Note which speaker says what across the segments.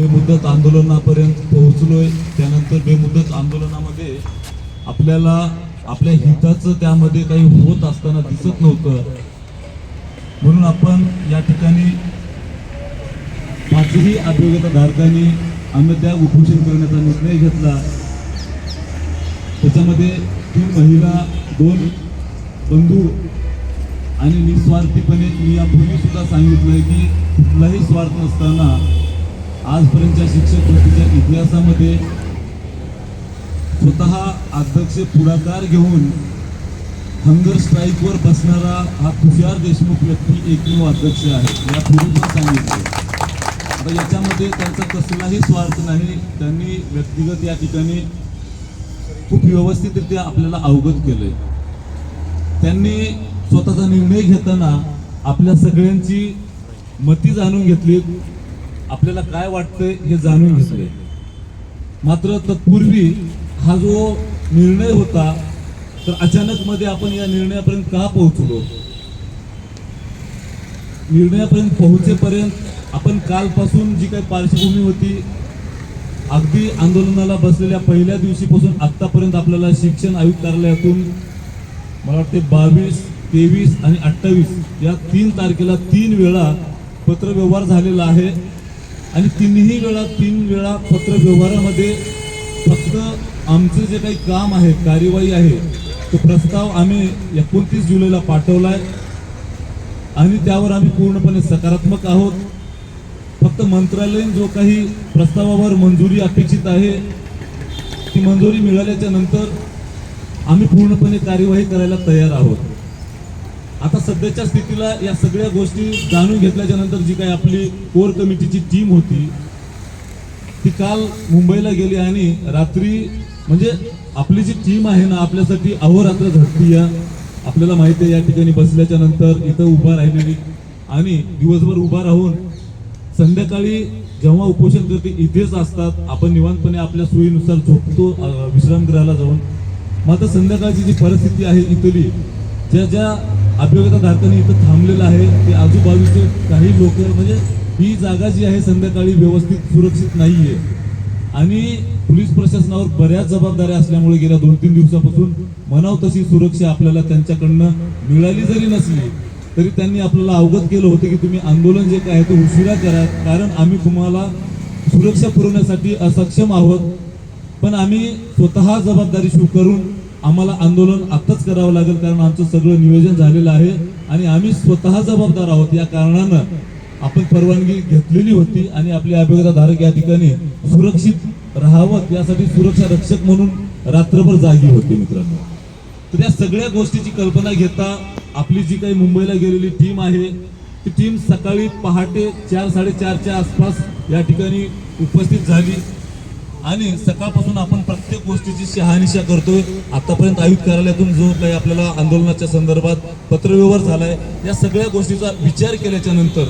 Speaker 1: बेमुदत आंदोलनापर्यंत पोहोचलोय. त्यानंतर बेमुदत आंदोलनामध्ये आपल्याला आपल्या हिताचं त्यामध्ये काही होत असताना दिसत नव्हतं. म्हणून आपण या ठिकाणी पाचही धारकांनी त्या उपोषण करण्याचा निर्णय घेतला. त्याच्यामध्ये तीन महिला दोन बंधू आणि निस्वार्थीपणे मी यापूर्वी सुद्धा सांगितलंय की कुठलाही स्वार्थ नसताना आजपर्यंतच्या शिक्षक वृत्तीच्या इतिहासामध्ये स्वतः अध्यक्ष पुढाकार घेऊन हंगर स्ट्राईकवर बसणारा हा तुषार देशमुख व्यक्ती एकमेव अध्यक्ष आहे. यापूर्वी पण सांगितलं आता याच्यामध्ये त्यांचा कसलाही स्वार्थ नाही. त्यांनी व्यक्तिगत या ठिकाणी खूप व्यवस्थितरित्या आपल्याला अवगत केलंय. त्यांनी स्वतःचा निर्णय घेताना आपल्या सगळ्यांची मती जाणून घेतली आपल्याला काय वाटतंय हे जाणून घेतले मात्र तत्पूर्वी हा जो निर्णय होता तर अचानक मध्ये आपण या निर्णयापर्यंत का पोहोचलो? निर्णयापर्यंत पोहोचेपर्यंत आपण कालपासून जी काही पार्श्वभूमी होती अगदी आंदोलनाला बसलेल्या पहिल्या दिवशीपासून आत्तापर्यंत आपल्याला शिक्षण आयुक्त कार्यालयातून मला वाटते बावीस तेवीस आणि अठ्ठावीस या तीन तारखेला तीन वेळा पत्रव्यवहार झालेला आहे. आणि तिन्ही वेळा तीन वेळा पत्र व्यवहारामध्ये फक्त आमचं जे काही काम आहे कार्यवाही आहे तो प्रस्ताव आम्ही एकोणतीस जुलैला पाठवला आहे आणि त्यावर आम्ही पूर्णपणे सकारात्मक आहोत. फक्त मंत्रालयीन जो काही प्रस्तावावर मंजुरी अपेक्षित आहे ती मंजुरी मिळाल्याच्या नंतर आम्ही पूर्णपणे कार्यवाही करायला तयार आहोत. आता सध्याच्या स्थितीला या सगळ्या गोष्टी जाणून घेतल्याच्या नंतर जी काही आपली कोर कमिटीची टीम होती ती काल मुंबईला गेली आणि रात्री म्हणजे आपली जी टीम आहे ना आपल्यासाठी अहोरात्र झटती या. आपल्याला माहिती आहे या ठिकाणी बसल्याच्या नंतर इथं उभा राहिलेली आणि दिवसभर उभा राहून संध्याकाळी जेव्हा उपोषण करते इथेच असतात. आपण निवांतपणे आपल्या सोयीनुसार झोपतो विश्रामगृहाला जाऊन. मात्र संध्याकाळची जी परिस्थिती आहे इथली ज्या ज्या अभियोगिताधारकांनी इथं थांबलेलं आहे. ते आजूबाजूचे काही लोक म्हणजे ही जागा जी आहे संध्याकाळी व्यवस्थित सुरक्षित नाही आहे आणि पोलीस प्रशासनावर बऱ्याच जबाबदाऱ्या असल्यामुळे गेल्या दोन तीन दिवसापासून म्हणाव तशी सुरक्षा आपल्याला त्यांच्याकडनं मिळाली जरी नसली तरी त्यांनी आपल्याला अवगत केलं होतं की तुम्ही आंदोलन जे काय आहे ते उशिरा करा. कारण आम्ही तुम्हाला सुरक्षा पुरवण्यासाठी असक्षम आहोत. पण आम्ही स्वतः जबाबदारी स्वीकारून आम्हाला आंदोलन आत्ताच करावं लागेल कारण आमचं सगळं नियोजन झालेलं आहे आणि आम्ही स्वतः जबाबदार आहोत. या कारणानं आपण परवानगी घेतलेली होती आणि आपले अभियोगाधारक या ठिकाणी सुरक्षित राहावं यासाठी सुरक्षा रक्षक म्हणून रात्रभर जागी होती मित्रांनो. तर या सगळ्या गोष्टीची कल्पना घेता आपली जी काही मुंबईला गेलेली टीम आहे ती टीम सकाळी पहाटे चार साडेचारच्या आसपास या ठिकाणी उपस्थित झाली. आणि सकाळपासून आपण प्रत्येक गोष्टीची शहानिशा करतोय. आतापर्यंत आयुक्त कार्यालयातून जो काही आपल्याला आंदोलनाच्या संदर्भात पत्रव्यवहार झालाय या सगळ्या गोष्टीचा विचार केल्याच्यानंतर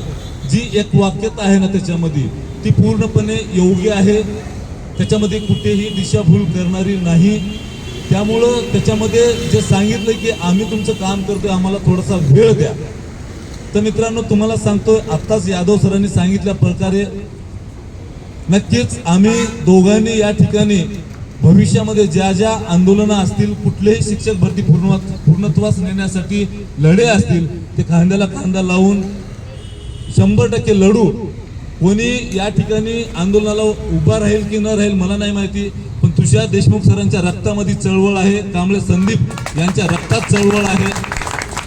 Speaker 1: जी एक वाक्यता आहे ना त्याच्यामध्ये ती पूर्णपणे योग्य आहे. त्याच्यामध्ये कुठेही दिशाभूल करणारी नाही. त्यामुळं त्याच्यामध्ये जे सांगितलं की आम्ही तुमचं काम करतोय आम्हाला थोडासा वेळ द्या. तर मित्रांनो तुम्हाला सांगतोय आत्ताच यादव सरांनी सांगितल्या प्रकारे नक्कीच आम्ही दोघांनी या ठिकाणी भविष्यामध्ये ज्या ज्या आंदोलनं असतील कुठलेही शिक्षक भरती पूर्ण पूर्णत्वास नेण्यासाठी लढे असतील ते खांद्याला खांदा लावून शंभर टक्के लढू. कोणी या ठिकाणी आंदोलनाला उभा राहील की न राहील मला नाही माहिती पण तुषार देशमुख सरांच्या रक्तामध्ये चळवळ आहे. कांबळे संदीप यांच्या रक्तात चळवळ आहे.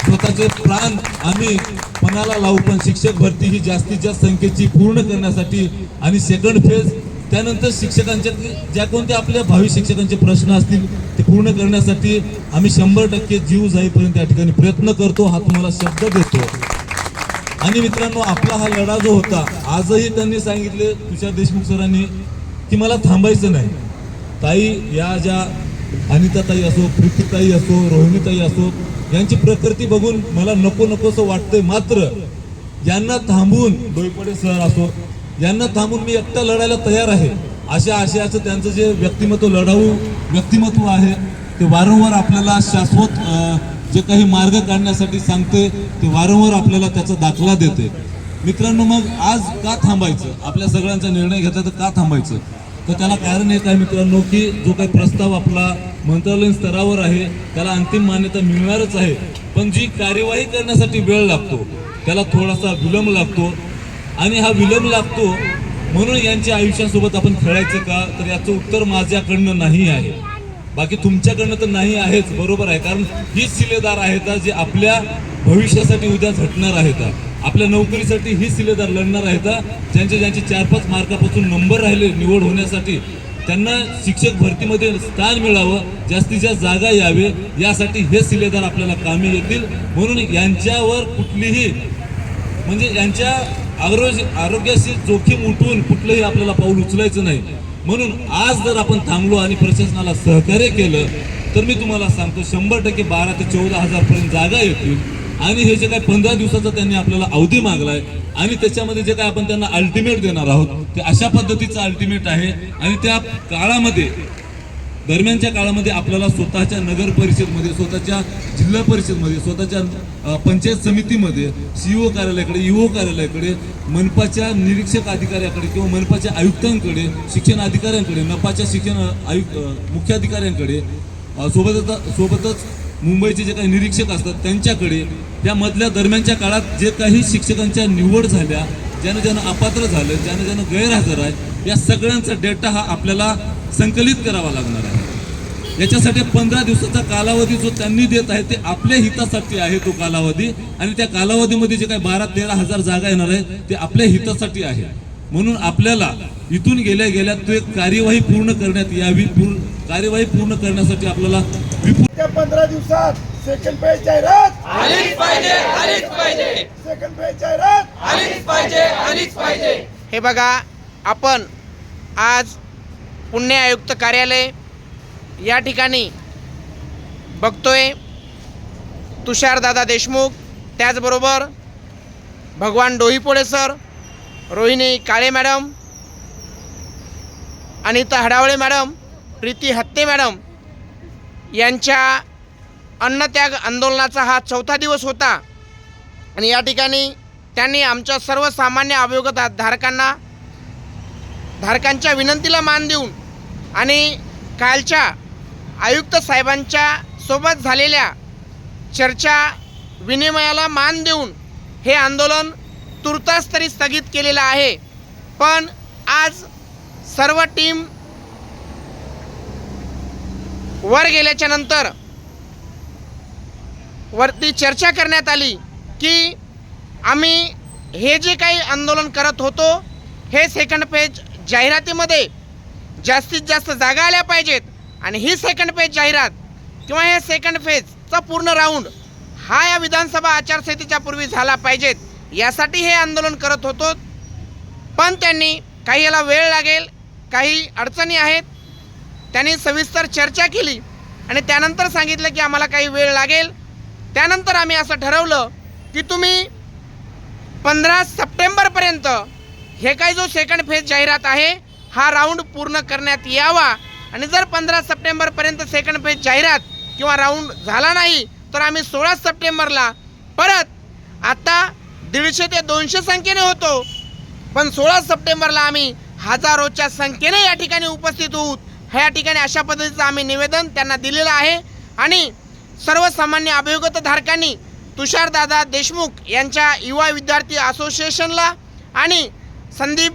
Speaker 1: स्वतःचे प्राण आम्ही पणाला लावू पण शिक्षक भरती ही जास्तीत जास्त संख्येची पूर्ण करण्यासाठी आणि सेकंड फेज त्यानंतर शिक्षकांच्या ज्या कोणत्या आपल्या भावी शिक्षकांचे प्रश्न असतील ते पूर्ण करण्यासाठी आम्ही शंभर टक्के जीव जाईपर्यंत त्या ठिकाणी प्रयत्न करतो. हा तुम्हाला शब्द देतो. आणि मित्रांनो आपला हा लढा जो होता आजही त्यांनी सांगितले तुषार देशमुख सरांनी की मला थांबायचं नाही. ताई या ज्या अनिताताई असो प्रीतीताई असो रोहिणीताई असो यांची प्रकृती बघून मला नको नकोसं वाटतंय. मात्र यांना थांबून डोईपडे सर असो यांना थांबून मी एकटा लढायला तयार आहे. अशा आशयाचं त्यांचं जे व्यक्तिमत्व लढाऊ व्यक्तिमत्व आहे ते वारंवार आपल्याला शाश्वत जे काही मार्ग काढण्यासाठी सांगते ते वारंवार आपल्याला त्याचा दाखला देते. मित्रांनो मग आज का थांबायचं? आपल्या सगळ्यांचा निर्णय घेतला तर का थांबायचं? तर त्याला कारण एक आहे मित्रांनो की जो काही प्रस्ताव आपला मंत्रालयीन स्तरावर आहे त्याला अंतिम मान्यता मिळणारच आहे. पण जी कार्यवाही करण्यासाठी वेळ लागतो त्याला थोडासा विलंब लागतो आणि हा विलंब लागतो म्हणून यांच्या आयुष्यासोबत आपण खेळायचं का? तर याचं उत्तर माझ्याकडनं नाही आहे. बाकी तुमच्याकडनं तर नाही आहेच बरोबर आहे? कारण हीच शिलेदार आहेत जे आपल्या भविष्यासाठी उद्या झटणार आहेत आपल्या नोकरीसाठी ही शिलेदार लढणार आहेत ज्यांचे ज्यांचे चार पाच मार्कापासून नंबर राहिले निवड होण्यासाठी त्यांना शिक्षक भरतीमध्ये स्थान मिळावं जास्तीत जास्त जागा यावे यासाठी हे शिलेदार आपल्याला कामी येतील. म्हणून यांच्यावर कुठलीही म्हणजे यांच्या आरोग्य आरोग्याशी जोखीम उठवून कुठलंही आपल्याला पाऊल उचलायचं नाही. म्हणून आज जर आपण थांबलो आणि प्रशासनाला सहकार्य केलं तर मी तुम्हाला सांगतो शंभर टक्के बारा ते चौदा हजारपर्यंत जागा येतील. आणि हे जे काय पंधरा दिवसाचा त्यांनी आपल्याला अवधी मागलाय आणि त्याच्यामध्ये जे काय आपण त्यांना अल्टिमेट देणार आहोत ते अशा पद्धतीचं अल्टिमेट आहे. आणि त्या काळामध्ये दरम्यानच्या काळामध्ये आपल्याला स्वतःच्या नगर परिषदमध्ये स्वतःच्या जिल्हा परिषदमध्ये स्वतःच्या पंचायत समितीमध्ये सी ओ कार्यालयाकडे ईओ कार्यालयाकडे मनपाच्या निरीक्षक अधिकाऱ्याकडे किंवा मनपाच्या आयुक्तांकडे शिक्षण अधिकाऱ्यांकडे नपाच्या शिक्षण आयुक्त मुख्याधिकाऱ्यांकडे सोबतच सोबतच मुंबईचे जे काही निरीक्षक असतात त्यांच्याकडे या मधल्या दरम्यानच्या काळात जे काही शिक्षकांच्या निवड झाल्या ज्यानं ज्यानं अपात्र झालं ज्यानं ज्यानं गैरहजर आहे या सगळ्यांचा डेटा हा आपल्याला संकलित करावा लागणार आहे. याच्यासाठी पंधरा दिवसाचा कालावधी जो त्यांनी देत आहे ते आपल्या हितासाठी आहे तो कालावधी. आणि त्या कालावधीमध्ये जे काही बारा तेरा हजार जागा येणार आहे ते आपल्या हितासाठी आहे. म्हणून आपल्याला इथून गेल्या गेल्या तो एक कार्यवाही पूर्ण करण्यात यावी पूर्ण कार्यवाही पूर्ण करण्यासाठी आपल्याला विपुल
Speaker 2: पंधरा दिवसात सेकंड पेज जाहिरात.
Speaker 3: आलीच पाहिजे आलीच पाहिजे.
Speaker 2: सेकंड पेज जाहिरात.
Speaker 3: आलीच पाहिजे आलीच पाहिजे.
Speaker 4: हे बघा आपण आज पुणे आयुक्त कार्यालय या ठिकाणी बघतोय तुषारदादा देशमुख त्याचबरोबर Bhagwan Doipole sir Rohini Kale madam Anita Hadawale madam Preeti Hatte madam यांच्या अन्नत्याग आंदोलनाचा हा चौथा दिवस होता. आणि या ठिकाणी त्यांनी आमच्या सर्वसामान्य अभियोगत धारकांना धारकांच्या विनंतीला मान देऊन आणि कालच्या आयुक्त साहेबांच्या सोबत झालेल्या चर्चा विनिमयाला मान देऊन हे आंदोलन तुर्तास तरी स्थगित केलेलं आहे. पण आज सर्व टीम वर गेल्याच्यानंतर वरती चर्चा करण्यात आली की आम्ही हे जे काही आंदोलन करत होतो हे सेकंड पेज जाहिरातीमध्ये जास्तीत जास्त जागा आल्या पाहिजेत. आणि ही सेकंड पेज जाहिरात किंवा हे सेकंड फेजचा पूर्ण राऊंड हा या विधानसभा आचारसंहितेच्या पूर्वी झाला पाहिजेत. यासाठी हे आंदोलन करत होतो. पण त्यांनी काही याला वेळ लागेल काही अडचणी आहेत त्यांनी सविस्तर चर्चा केली आणि त्यानंतर सांगितलं की आम्हाला काही वेळ लागेल. त्यानंतर आम्ही असं ठरवलं की तुम्ही पंधरा सप्टेंबरपर्यंत हे काही जो सेकंड फेज जाहिरात आहे हा राऊंड पूर्ण करण्यात यावा. आणि जर पंधरा सप्टेंबरपर्यंत सेकंड फेज जाहिरात किंवा राऊंड झाला नाही तर आम्ही सोळा सप्टेंबरला परत आता दीडशे ते दोनशे संख्येने होतो. पण सोळा सप्टेंबरला आम्ही हजारोच्या संख्येने या ठिकाणी उपस्थित होऊ ह्या ठिकाणी अशा पद्धतीचं आम्ही निवेदन त्यांना दिलेलं आहे. आणि सर्वसामान्य अभियोगतधारकांनी तुषारदादा देशमुख यांच्या युवा विद्यार्थी असोसिएशनला आणि संदीप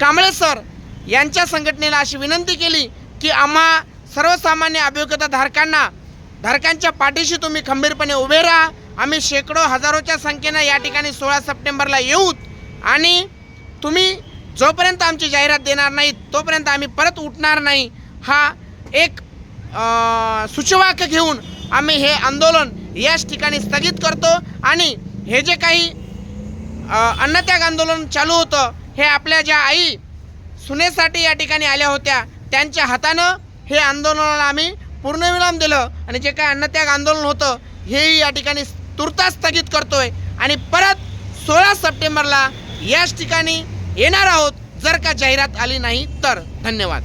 Speaker 4: कांबळे सर यांच्या संघटनेला अशी विनंती केली की आम्हा सर्वसामान्य अभियोगताधारकांना धारकांच्या पाठीशी तुम्ही खंबीरपणे उभे राहा. आम्ही शेकडो हजारोच्या संख्येनं या ठिकाणी सोळा सप्टेंबरला येऊत आणि तुम्ही जोपर्यंत आमची जाहिरात देणार नाही तोपर्यंत आम्ही परत उठणार नाही. हा एक सूचवाक्य घेऊन आम्ही हे आंदोलन याच ठिकाणी स्थगित करतो आणि हे जे काही अन्नत्याग आंदोलन चालू होतं हे आपल्या ज्या आई सुनेसाठी या ठिकाणी आल्या होत्या त्यांच्या हातानं हे आंदोलनाला आम्ही पूर्णविराम दिलं आणि जे काही अन्नत्याग आंदोलन होतं हेही या ठिकाणी तुर्तास स्थगित करतोय. आणि परत सोळा सप्टेंबरला याच ठिकाणी येणार आहोत. जर का जाहिरात आली नाही तर धन्यवाद.